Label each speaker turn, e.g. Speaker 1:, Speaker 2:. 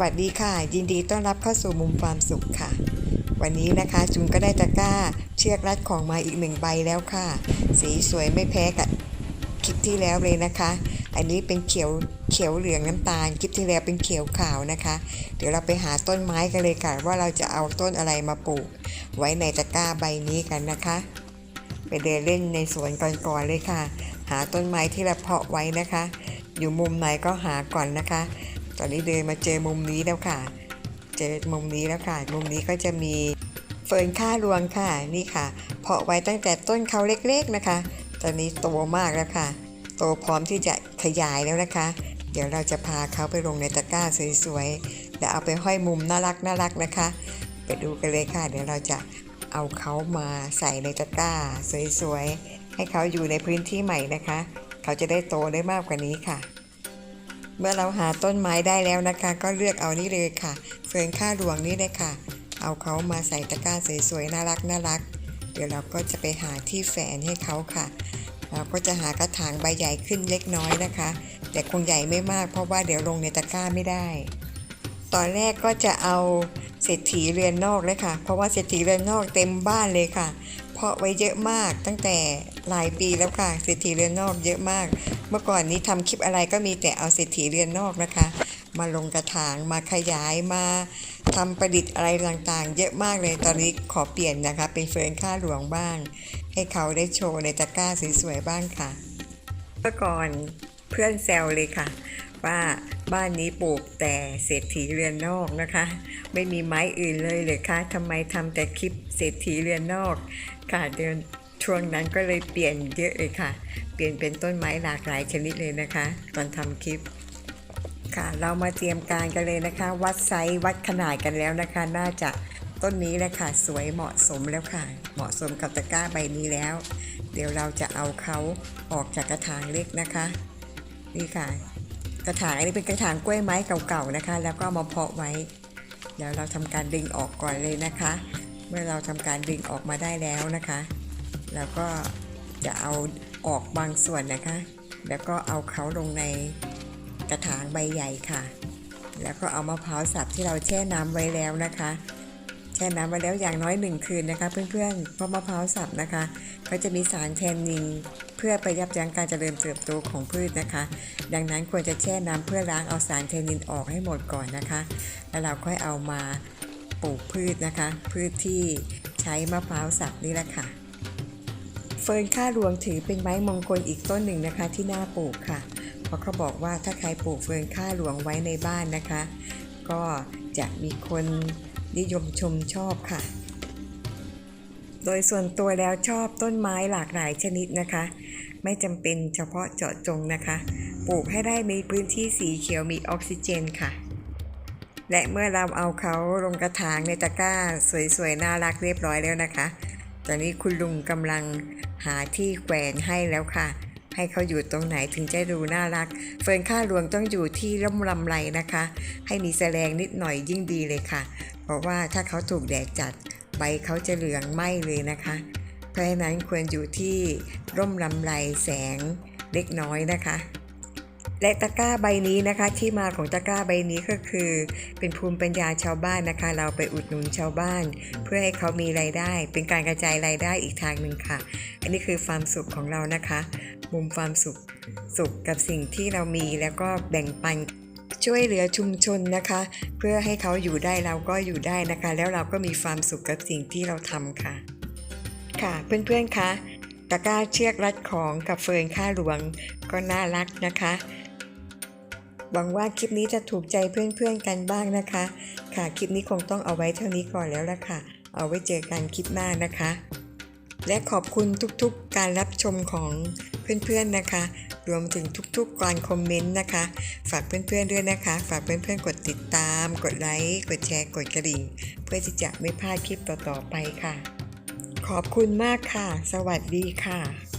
Speaker 1: วัสดีค่ะ ยินดีต้อนรับเข้าสู่มุมความสุขค่ะ วันนี้นะคะจุนก็ได้ตะกร้าเชือกรัดของมาอีกหนึ่งใบแล้วค่ะ สีสวยไม่แพ้กับคลิปที่แล้วเลยนะคะ อันนี้เป็นเขียวเขียวเหลืองน้ำตาลคลิปที่แล้วเป็นเขียวขาวนะคะ เดี๋ยวเราไปหาต้นไม้กันเลยค่ะว่าเราจะเอาต้นอะไรมาปลูก ไว้ในตะกร้าใบนี้กันนะคะ ไปเดินเล่นในสวนก่อนๆเลยค่ะ หาต้นไม้ที่เราเพาะไว้นะคะ อยู่มุมไหนก็หาก่อนนะคะ ตอนนี้เดินมาเจอมุมนี้แล้วค่ะ เจอมุมนี้แล้วค่ะ มุมนี้ก็จะมีเฟิร์นค่ารวงค่ะนี่ค่ะ เพาะไว้ตั้งแต่ต้นเขาเล็กๆนะคะ ตอนนี้โตมากแล้วค่ะ โตพร้อมที่จะขยายแล้วนะคะ เดี๋ยวเราจะพาเขาไปลงในตะกร้าสวยๆแล้วเอาไปห้อยมุมน่ารักน่ารักนะคะ ไปดูกันเลยค่ะ เดี๋ยวเราจะเอาเขามาใส่ในตะกร้าสวยๆให้เขาอยู่ในพื้นที่ใหม่นะคะ เขาจะได้โตได้มากกว่านี้ค่ะ เมื่อเราหาต้นไม้ได้แล้วนะคะ ก็เลือกเอานี่เลยค่ะเฟิร์นค่าหลวงนี่เลยค่ะ เอาเขามาใส่ตะกร้าสวยๆน่ารักน่ารัก เดี๋ยวเราก็จะไปหาที่แฝนให้เขาค่ะ เราก็จะหากระถางใบใหญ่ขึ้นเล็กน้อยนะคะ แต่คงใหญ่ไม่มากเพราะว่าเดี๋ยวลงในตะกร้าไม่ได้ ตอนแรกก็จะเอาเศรษฐีเรือนนอกเลยค่ะ เพราะว่าเศรษฐีเรือนนอกเต็มบ้านเลยค่ะ เพาะไว้เยอะมากตั้งแต่หลายปีแล้วค่ะเศรษฐีเรือนนอกเยอะมาก เมื่อก่อนนี้ทำคลิปอะไรก็มีแต่เอาเศรษฐีเรือนนอกนะคะ มาลงกระถางมาขยายมาทำประดิษฐ์อะไรต่างๆ เยอะมากเลยตอนนี้ขอเปลี่ยนนะคะ เป็นเฟิร์นค่าหลวงบ้าง ให้เขาได้โชว์ในตะกร้าสวยๆบ้างค่ะ เมื่อก่อนเพื่อนแซวเลยค่ะ ว่าบ้านนี้ปลูกแต่เศรษฐีเรือนนอกนะคะ ไม่มีไม้อื่นเลยเลยคะทำไมทำแต่คลิปเศรษฐีเรือนนอก ค่ะเดือนช่วงนั้นก็เลยเปลี่ยนเยอะเลยค่ะ เปลี่ยนเป็นต้นไม้หลากหลายชนิดเลยนะคะ ตอนทำคลิปค่ะ เรามาเตรียมการกันเลยนะคะ วัดไซส์วัดขนาดกันแล้วนะคะ น่าจะต้นนี้แหละค่ะสวยเหมาะสมแล้วค่ะ เหมาะสมกับตะกร้าใบนี้แล้ว เดี๋ยวเราจะเอาเขาออกจากกระถางเล็กนะคะ นี่ค่ะ กระถางอันนี้เป็นกระถางกล้วยไม้เก่าๆนะคะ แล้วก็ามาเพาะไว้ เดี๋ยวเราทำการดึงออกก่อนเลยนะคะ เมื่อเราทำการดึงออกมาได้แล้วนะคะ แล้วก็จะเอาออกบางส่วนนะคะ แล้วก็เอาเขาลงในกระถางใบใหญ่ค่ะ แล้วก็เอามะพร้าวสับที่เราแช่น้ำไว้แล้วนะคะ แช่น้ำไว้แล้วอย่างน้อยหนึ่งคืนนะคะ เพื่อนๆเพราะมะพร้าวสับนะคะเขาจะมีสารแทนนินเพื่อไปยับยั้งการเจริญเติบโตของพืชนะคะ ดังนั้นควรจะแช่น้ำเพื่อล้างเอาสารแทนนินออกให้หมดก่อนนะคะ แล้วเราค่อยเอามาปลูกพืชนะคะ พืชที่ใช้มะพร้าวสับนี่แหละค่ะ เฟิร์นค่าหลวงถือเป็นไม้มงคลอีกต้นหนึ่งนะคะที่น่าปลูกค่ะ เพราะเขาบอกว่าถ้าใครปลูกเฟิร์นค่าหลวงไว้ในบ้านนะคะ ก็จะมีคน นิยมชมชอบค่ะ โดยส่วนตัวแล้วชอบต้นไม้หลากหลายชนิดนะคะ ไม่จำเป็นเฉพาะเจาะจงนะคะ ปลูกให้ได้มีพื้นที่สีเขียวมีออกซิเจนค่ะ และเมื่อเราเอาเขาลงกระถางในตะกร้า สวยๆ น่ารักเรียบร้อยแล้วนะคะ ตอนนี้คุณลุงกำลังหาที่แขวนให้แล้วค่ะ ให้เขาอยู่ตรงไหนถึงจะดูน่ารัก เฟิร์นค่าหลวงต้องอยู่ที่ร่มลำไรนะคะ ให้มีแสลงนิดหน่อยยิ่งดีเลยค่ะ เพราะว่าถ้าเขาถูกแดดจัด ใบเขาจะเหลืองไหม้เลยนะคะ เพราะฉะนั้นควรอยู่ที่ร่มลำไรแสงเล็กน้อยนะคะ และตะกร้าใบนี้นะคะ ที่มาของตะกร้าใบนี้ก็คือ เป็นภูมิปัญญาชาวบ้านนะคะ เราไปอุดหนุนชาวบ้าน เพื่อให้เขามีรายได้ เป็นการกระจายรายได้อีกทางหนึ่งค่ะ อันนี้คือความสุขของเรานะคะ มุมความสุขสุขกับสิ่งที่เรามีแล้วก็แบ่งปันช่วยเหลือชุมชนนะคะ เพื่อให้เขาอยู่ได้เราก็อยู่ได้นะคะ แล้วเราก็มีความสุขกับสิ่งที่เราทำค่ะ ค่ะเพื่อนๆคะตะกร้าเชือกรัดของกับเฟิร์นค่าหลวงก็น่ารักนะคะ หวังว่าคลิปนี้จะถูกใจเพื่อนๆกันบ้างนะคะ ค่ะคลิปนี้คงต้องเอาไว้เท่านี้ก่อนแล้วละค่ะ เอาไว้เจอกันคลิปหน้านะคะ และขอบคุณทุกๆการรับชมของเพื่อนๆนะคะ รวมถึงทุกๆการคอมเมนต์นะคะ ฝากเพื่อนๆด้วยนะคะ ฝากเพื่อนๆกดติดตาม กดไลค์กดแชร์กดกระดิ่ง เพื่อที่จะไม่พลาดคลิปต่อๆไปค่ะ ขอบคุณมากค่ะ สวัสดีค่ะ